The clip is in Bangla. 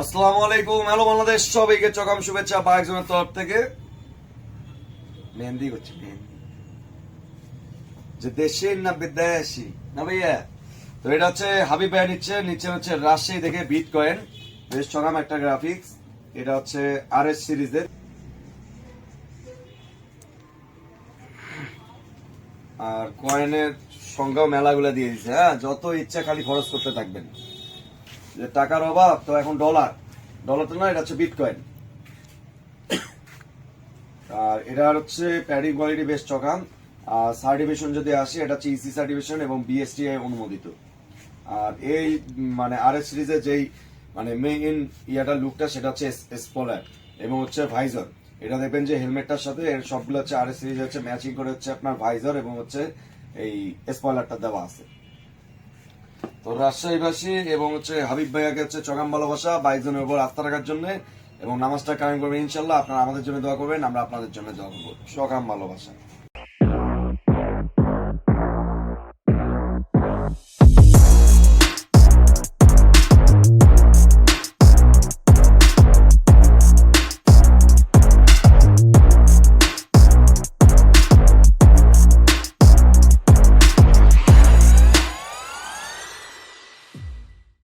আসসালামু আলাইকুম, হ্যালো বাংলাদেশ, সবাইকে চকাম শুভেচ্ছা বা তরফ থেকে। মেহেন্দি করছি যে দেশে না না ভাইয়া? তো এটা হচ্ছে ভাইয়া নিচ্ছে নিচে হচ্ছে রাজশাহী বিট কয়েন বেশ চকাম একটা গ্রাফিক্স এটা হচ্ছে আর এস সিরিজের। আর কয়েনের সংখ্যাও মেলাগুলো দিয়ে দিচ্ছে হ্যাঁ? যত ইচ্ছা খালি খরচ করতে থাকবেন। টাকার অভাব, তো এখন ডলার ডলার তো না, এটা হচ্ছে বিটকয়েন আর এটা হচ্ছে প্যাডি কোয়ালিটি বেশ চকাম। আর সার্টিফিকেশন যদি আসে, এটা হচ্ছে ইসি সার্টিফিকেশন এবং বিএসটিআই অনুমোদিত। আর এই মানে আর এস সিরিজের যেই মানে মেইন ইয়াটা লুকটা সেটা হচ্ছে স্পলার এবং হচ্ছে ভাইজর এটা দেখবেন যে হেলমেটটার সাথে সবগুলো হচ্ছে আর এস সিরিজ হচ্ছে ম্যাচিং করে হচ্ছে আপনার ভাইজর এবং হচ্ছে এই স্পয়লারটা দেওয়া আছে। তো রাজশাহীবাসী এবং হচ্ছে হাবিব ভাইয়াকে হচ্ছে চগাম ভালোবাসা বাইকজনের উপর আস্থা রাখার জন্য এবং নামাজটা কায়েম করবেন, ইনশাল্লাহ। আপনারা আমাদের জন্য দোয়া করবেন, আমরা আপনাদের জন্য দোয়া করব। চগাম ভালোবাসা।